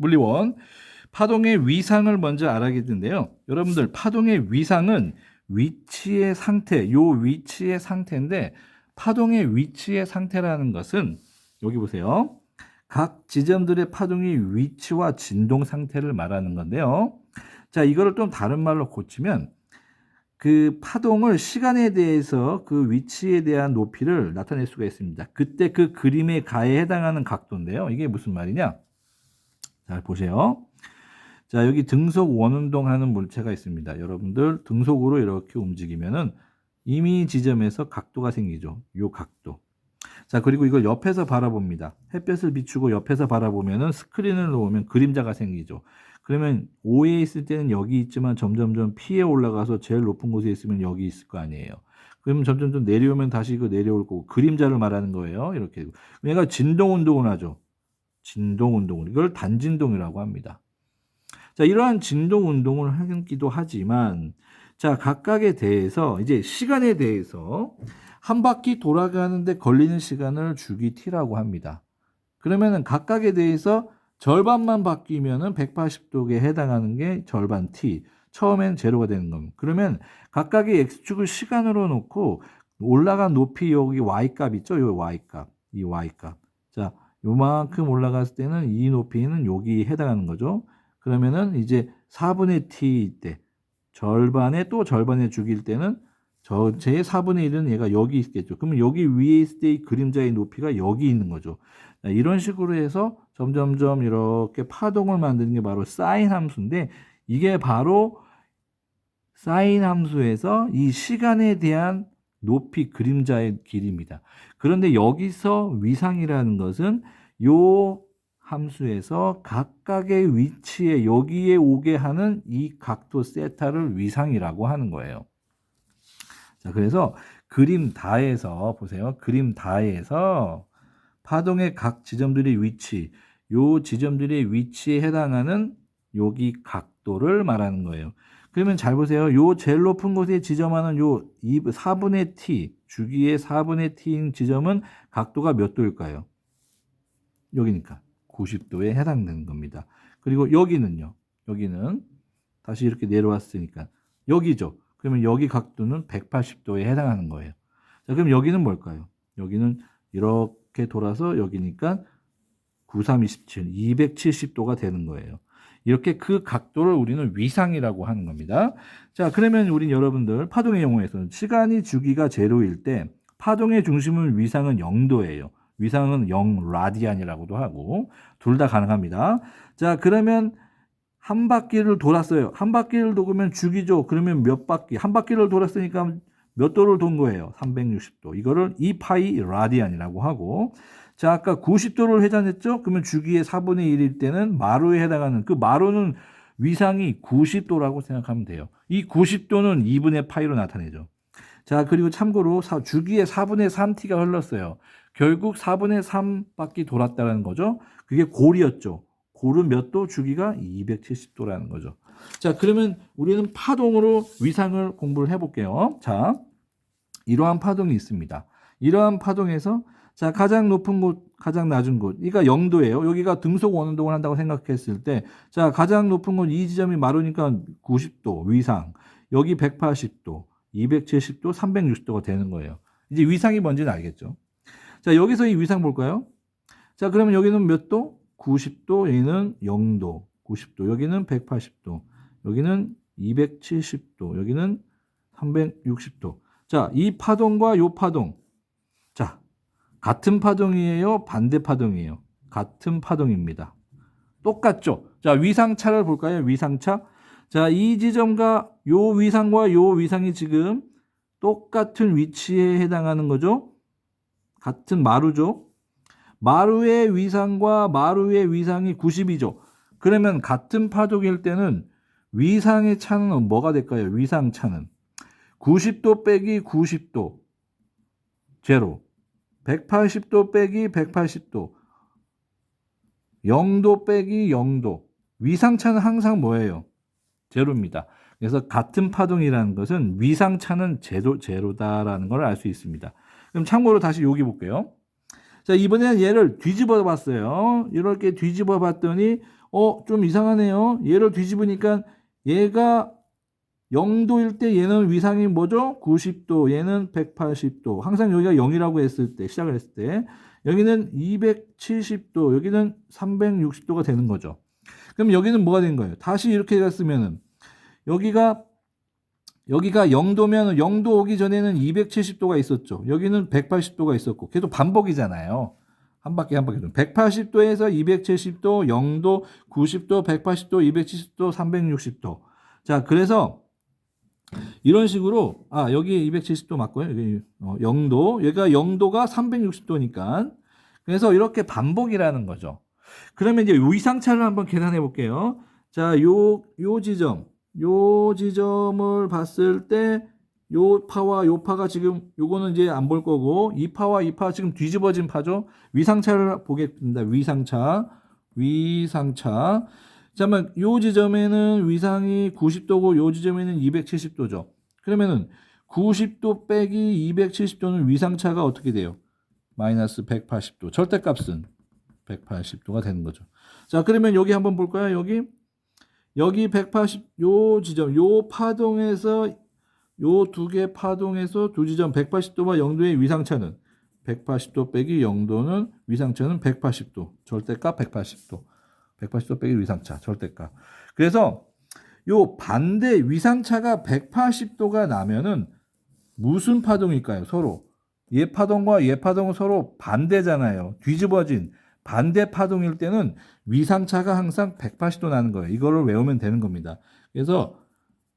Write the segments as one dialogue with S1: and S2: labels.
S1: 물리원 파동의 위상을 먼저 알아야겠는데요. 여러분들 파동의 위상은 위치의 상태, 요 위치의 상태인데 파동의 위치의 상태라는 것은 여기 보세요. 각 지점들의 파동의 위치와 진동 상태를 말하는 건데요. 자, 이거를 좀 다른 말로 고치면 그 파동을 시간에 대해서 그 위치에 대한 높이를 나타낼 수가 있습니다. 그때 그 그림의 가에 해당하는 각도인데요. 이게 무슨 말이냐? 잘 보세요. 자, 여기 등속 원운동 하는 물체가 있습니다. 여러분들 등속으로 이렇게 움직이면은 이미 지점에서 각도가 생기죠. 요 각도. 자, 그리고 이걸 옆에서 바라봅니다. 햇볕을 비추고 옆에서 바라보면은 스크린을 놓으면 그림자가 생기죠. 그러면 O에 있을 때는 여기 있지만 점점점 P에 올라가서 제일 높은 곳에 있으면 여기 있을 거 아니에요. 그러면 점점점 내려오면 다시 이거 내려올 거고 그림자를 말하는 거예요. 이렇게. 얘가 진동 운동을 하죠. 진동 운동을. 이걸 단진동이라고 합니다. 자, 이러한 진동 운동을 하기도 하지만 자, 각각에 대해서 이제 시간에 대해서 한 바퀴 돌아가는데 걸리는 시간을 주기 t라고 합니다. 그러면은 각각에 대해서 절반만 바뀌면은 180도에 해당하는 게 절반 t. 처음엔 제로가 되는 겁니다. 그러면 각각의 x축을 시간으로 놓고 올라간 높이 여기 y값 있죠? 요 y값. 이 y값. 자, 요만큼 올라갔을 때는 이 높이는 여기 해당하는 거죠. 그러면은 이제 4분의 t 때 절반에 또 절반에 죽일 때는 전체의 4분의 1은 얘가 여기 있겠죠. 그러면 여기 위에 있을 때 이 그림자의 높이가 여기 있는 거죠. 이런 식으로 해서 점점점 이렇게 파동을 만드는 게 바로 사인 함수인데 이게 바로 사인 함수에서 이 시간에 대한 높이 그림자의 길이입니다. 그런데 여기서 위상이라는 것은 요 함수에서 각각의 위치에 여기에 오게 하는 이 각도 세타를 위상이라고 하는 거예요. 자, 그래서 그림 다에서 보세요. 그림 다에서 파동의 각 지점들의 위치, 요 지점들의 위치에 해당하는 여기 각도를 말하는 거예요. 그러면 잘 보세요. 요 제일 높은 곳에 지점하는 요 4분의 t, 주기의 4분의 t인 지점은 각도가 몇 도일까요? 여기니까 90도에 해당되는 겁니다. 그리고 여기는요. 여기는 다시 이렇게 내려왔으니까 여기죠. 그러면 여기 각도는 180도에 해당하는 거예요. 자, 그럼 여기는 뭘까요? 여기는 이렇게 돌아서 여기니까 9327, 270도가 되는 거예요. 이렇게 그 각도를 우리는 위상이라고 하는 겁니다. 자, 그러면 우리 여러분들 파동의 경우에서는 시간이 주기가 제로일 때 파동의 중심은 위상은 0도예요. 위상은 0 라디안이라고도 하고 둘 다 가능합니다. 자, 그러면 한 바퀴를 돌았어요. 한 바퀴를 돌면 주기죠. 그러면 몇 바퀴? 한 바퀴를 돌았으니까 몇 도를 돈 거예요? 360도. 이거를 2파이 라디안이라고 하고 자, 아까 90도를 회전했죠? 그러면 주기의 4분의 1일 때는 마루에 해당하는 그 마루는 위상이 90도라고 생각하면 돼요. 이 90도는 2분의 파이로 나타내죠. 자, 그리고 참고로 주기의 4분의 3t가 흘렀어요. 결국 4분의 3바퀴 돌았다는 거죠. 그게 골이었죠. 골은 몇 도? 주기가 270도라는 거죠. 자, 그러면 우리는 파동으로 위상을 공부를 해볼게요. 자, 이러한 파동이 있습니다. 이러한 파동에서 자, 가장 높은 곳, 가장 낮은 곳. 이가 0도예요. 여기가 등속 원운동을 한다고 생각했을 때, 자, 가장 높은 곳 이 지점이 마르니까 90도 위상. 여기 180도, 270도, 360도가 되는 거예요. 이제 위상이 뭔지는 알겠죠? 자, 여기서 이 위상 볼까요? 자, 그러면 여기는 몇 도? 90도, 여기는 0도, 90도, 여기는 180도, 여기는 270도, 여기는 360도. 자, 이 파동과 요 파동. 자, 같은 파동이에요? 반대 파동이에요? 같은 파동입니다. 똑같죠? 자, 위상차를 볼까요? 위상차. 자, 이 지점과 요 위상과 요 위상이 지금 똑같은 위치에 해당하는 거죠? 같은 마루죠? 마루의 위상과 마루의 위상이 90이죠. 그러면 같은 파동일 때는 위상의 차는 뭐가 될까요? 위상 차는 90도 빼기 90도 제로 180도 빼기 180도 0도 빼기 0도 위상차는 항상 뭐예요? 제로입니다. 그래서 같은 파동이라는 것은 위상차는 제로, 제로다라는 걸 알 수 있습니다. 그럼 참고로 다시 여기 볼게요. 자, 이번에는 얘를 뒤집어 봤어요. 이렇게 뒤집어 봤더니 어, 좀 이상하네요. 얘를 뒤집으니까 얘가 0도일 때 얘는 위상이 뭐죠? 90도, 얘는 180도. 항상 여기가 0이라고 했을 때, 시작을 했을 때, 여기는 270도, 여기는 360도가 되는 거죠. 그럼 여기는 뭐가 된 거예요? 다시 이렇게 갔으면은, 여기가, 여기가 0도면 0도 오기 전에는 270도가 있었죠. 여기는 180도가 있었고, 계속 반복이잖아요. 한 바퀴 한 바퀴. 180도에서 270도, 0도, 90도, 180도, 270도, 360도. 자, 그래서 이런 식으로 아 여기 270도 맞고요. 여기 어, 0도 여기가 0도가 360도니까 그래서 이렇게 반복이라는 거죠. 그러면 이제 위상차를 한번 계산해 볼게요. 자, 요 요 지점 요 지점을 봤을 때 요 파와 요 파가 지금 요거는 이제 안 볼 거고 이 파와 이 파 지금 뒤집어진 파죠. 위상차를 보겠습니다. 위상차 위상차 잠깐만, 요 지점에는 위상이 90도고 요 지점에는 270도죠. 그러면은 90도 빼기 270도는 위상차가 어떻게 돼요? 마이너스 180도. 절대값은 180도가 되는 거죠. 자, 그러면 여기 한번 볼까요? 여기 여기 180, 요 지점, 요 파동에서 요 두 개 파동에서 두 지점 180도와 0도의 위상차는 180도 빼기 0도는 위상차는 180도. 절대값 180도. 180도 빼기 위상차 절대값. 그래서 요 반대 위상차가 180도가 나면은 무슨 파동일까요? 서로 얘 파동과 얘 파동은 서로 반대잖아요. 뒤집어진 반대 파동일 때는 위상차가 항상 180도 나는 거예요. 이거를 외우면 되는 겁니다. 그래서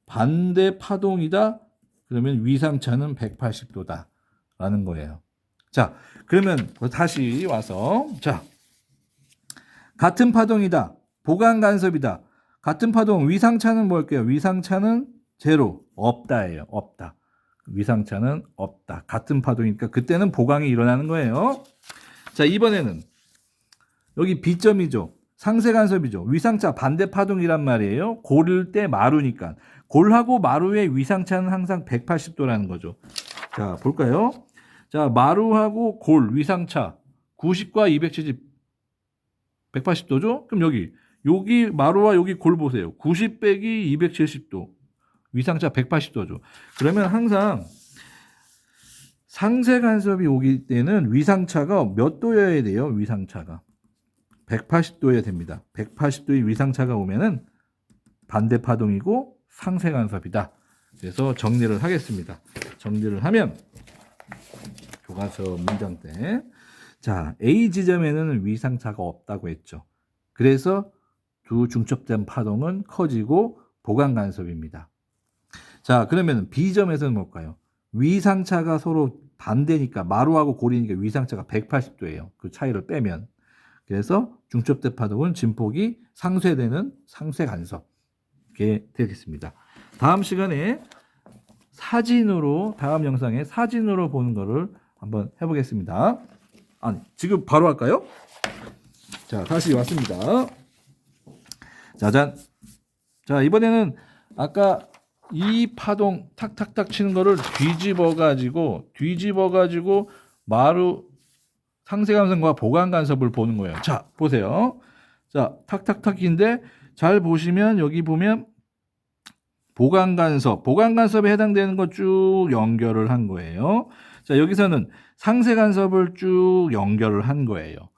S1: 반대 파동이다. 그러면 위상차는 180도다. 라는 거예요. 자, 그러면 다시 와서 자, 같은 파동이다. 보강 간섭이다. 같은 파동 위상차는 뭘게요? 위상차는 제로 없다예요. 없다. 위상차는 없다. 같은 파동이니까 그때는 보강이 일어나는 거예요. 자, 이번에는 여기 B점이죠. 상세 간섭이죠. 위상차 반대 파동이란 말이에요. 골일 때 마루니까. 골하고 마루의 위상차는 항상 180도라는 거죠. 자, 볼까요? 자, 마루하고 골 위상차 90과 270 180도죠? 그럼 여기 여기 마루와 여기 골 보세요. 90 빼기 270도. 위상차 180도죠. 그러면 항상 상세 간섭이 오기 때는 위상차가 몇 도여야 돼요? 위상차가 180도여야 됩니다. 180도의 위상차가 오면은 반대 파동이고 상세 간섭이다. 그래서 정리를 하겠습니다. 정리를 하면 교과서 문장 때 자, A 지점에는 위상차가 없다고 했죠. 그래서 두 중첩된 파동은 커지고 보강 간섭입니다. 자, 그러면 B점에서는 뭘까요? 위상차가 서로 반대니까 마루하고 고리니까 위상차가 180도예요. 그 차이를 빼면. 그래서 중첩대 파동은 진폭이 상쇄되는 상쇄 간섭. 이게 되겠습니다. 다음 시간에 사진으로 다음 영상에 사진으로 보는 거를 한번 해 보겠습니다. 아니, 지금 바로 할까요? 자, 다시 왔습니다. 짜잔. 자, 이번에는 아까 이 파동 탁탁탁 치는 거를 뒤집어 가지고 뒤집어 가지고 마루 상세 감성과 보강 간섭을 보는 거예요. 자, 보세요. 자, 탁탁탁인데 잘 보시면 여기 보면 보강 간섭, 보강 간섭에 해당되는 거쭉 연결을 한 거예요. 자, 여기서는 상세 간섭을 쭉 연결을 한 거예요.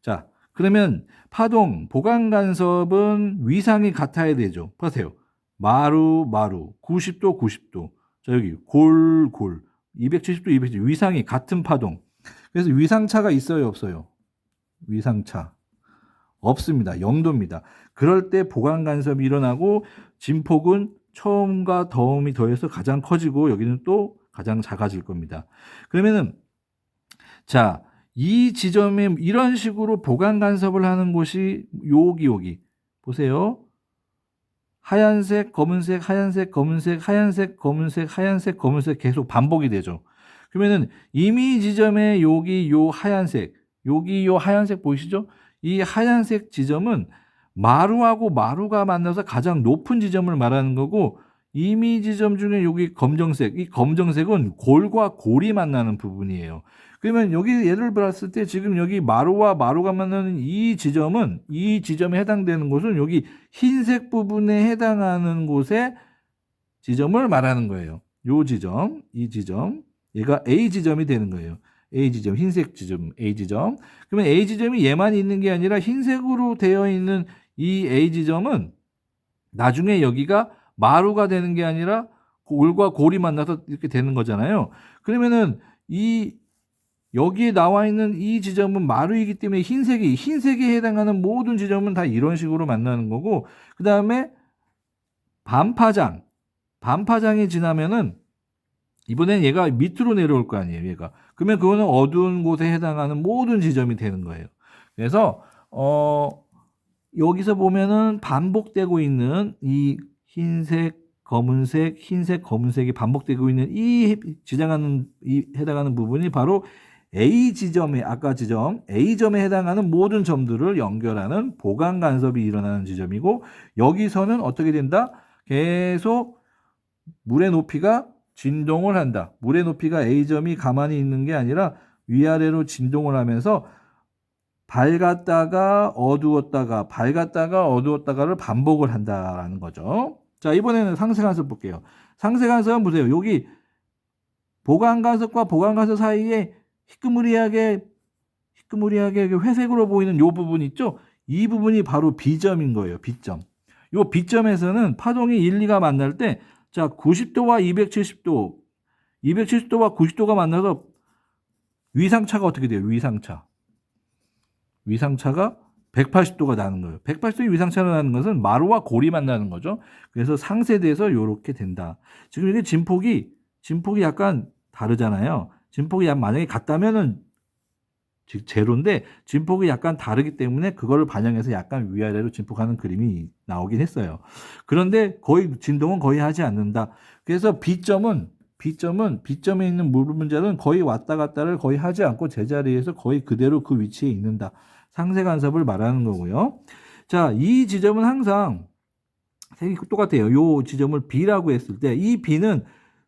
S1: 자, 그러면 파동, 보강 간섭은 위상이 같아야 되죠. 보세요. 마루, 마루, 90도, 90도. 자, 여기 골, 골. 270도, 270도. 위상이 같은 파동. 그래서 위상차가 있어요, 없어요? 위상차. 없습니다. 0도입니다. 그럴 때 보강 간섭이 일어나고 진폭은 처음과 더움이 더해서 가장 커지고 여기는 또 가장 작아질 겁니다. 그러면은 자, 이 지점에 이런 식으로 보강 간섭을 하는 곳이 여기 여기 보세요. 하얀색, 검은색, 하얀색, 검은색, 하얀색, 검은색, 하얀색, 검은색 계속 반복이 되죠. 그러면은 이미 지점에 여기 요 하얀색, 여기 요 하얀색 보이시죠? 이 하얀색 지점은 마루하고 마루가 만나서 가장 높은 지점을 말하는 거고 이미 지점 중에 여기 검정색, 이 검정색은 골과 골이 만나는 부분이에요. 그러면 여기 예를 들었을 때 지금 여기 마루와 마루가 만나는 이 지점은 이 지점에 해당되는 곳은 여기 흰색 부분에 해당하는 곳의 지점을 말하는 거예요. 요 지점, 이 지점, 얘가 A 지점이 되는 거예요. A 지점, 흰색 지점, A 지점. 그러면 A 지점이 얘만 있는 게 아니라 흰색으로 되어 있는 이 A 지점은 나중에 여기가 마루가 되는 게 아니라 골과 골이 만나서 이렇게 되는 거잖아요. 그러면은 이 여기에 나와 있는 이 지점은 마루이기 때문에 흰색이 흰색에 해당하는 모든 지점은 다 이런 식으로 만나는 거고 그 다음에 반파장 반파장이 지나면은 이번엔 얘가 밑으로 내려올 거 아니에요 얘가 그러면 그거는 어두운 곳에 해당하는 모든 지점이 되는 거예요 그래서 어 여기서 보면은 반복되고 있는 이 흰색 검은색 흰색 검은색이 반복되고 있는 이 지정하는 이 해당하는 부분이 바로 A 지점에 아까 지점 A 점에 해당하는 모든 점들을 연결하는 보강 간섭이 일어나는 지점이고 여기서는 어떻게 된다? 계속 물의 높이가 진동을 한다. 물의 높이가 A 점이 가만히 있는 게 아니라 위아래로 진동을 하면서 밝았다가 어두웠다가 밝았다가 어두웠다가를 반복을 한다라는 거죠. 자 이번에는 상세 간섭 볼게요. 상세 간섭은 보세요. 여기 보강 간섭과 보강 간섭 사이에 희끄무리하게 희끄무리하게 회색으로 보이는 요 부분 있죠? 이 부분이 바로 B점인 거예요. B점. 요 B점에서는 파동이 1, 2가 만날 때 자, 90도와 270도, 270도와 90도가 만나서 위상차가 어떻게 돼요? 위상차. 위상차가 180도가 나는 거예요. 180도의 위상차가 나는 것은 마루와 골이 만나는 거죠. 그래서 상세대에서 이렇게 된다. 지금 이게 진폭이 진폭이 약간 다르잖아요. 진폭이 약 만약에 같다면은 즉 제로인데 진폭이 약간 다르기 때문에 그거를 반영해서 약간 위아래로 진폭하는 그림이 나오긴 했어요. 그런데 거의 진동은 거의 하지 않는다. 그래서 B점은 B점은 B점에 있는 물 분자는 거의 왔다 갔다를 거의 하지 않고 제자리에서 거의 그대로 그 위치에 있는다. 상세 간섭을 말하는 거고요. 자, 이 지점은 항상 색이 똑같아요. 요 지점을 B라고 했을 때 이 B는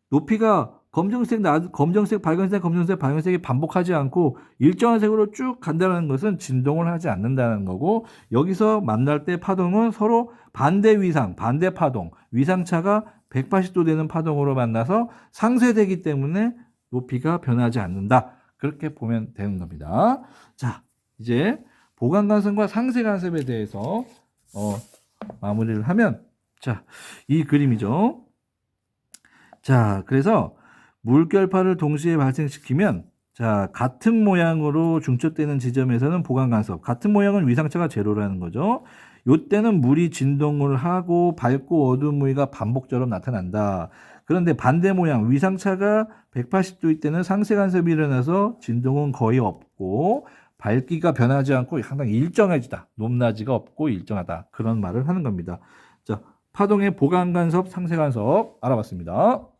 S1: 높이가 검정색, 나, 검정색, 밝은색, 검정색, 밝은색이 반복하지 않고 일정한 색으로 쭉 간다는 것은 진동을 하지 않는다는 거고 여기서 만날 때 파동은 서로 반대 위상, 반대 파동, 위상차가 180도 되는 파동으로 만나서 상쇄되기 때문에 높이가 변하지 않는다. 그렇게 보면 되는 겁니다. 자, 이제 보강 간섭과 상쇄 간섭에 대해서 어, 마무리를 하면 자, 이 그림이죠. 자, 그래서 물결파를 동시에 발생시키면 자, 같은 모양으로 중첩되는 지점에서는 보강 간섭, 같은 모양은 위상차가 제로라는 거죠. 요때는 물이 진동을 하고 밝고 어두운 무늬가 반복적으로 나타난다. 그런데 반대 모양 위상차가 180도일 때는 상세 간섭이 일어나서 진동은 거의 없고 밝기가 변하지 않고 항상 일정해지다. 높낮이가 없고 일정하다. 그런 말을 하는 겁니다. 자, 파동의 보강 간섭, 상세 간섭 알아봤습니다.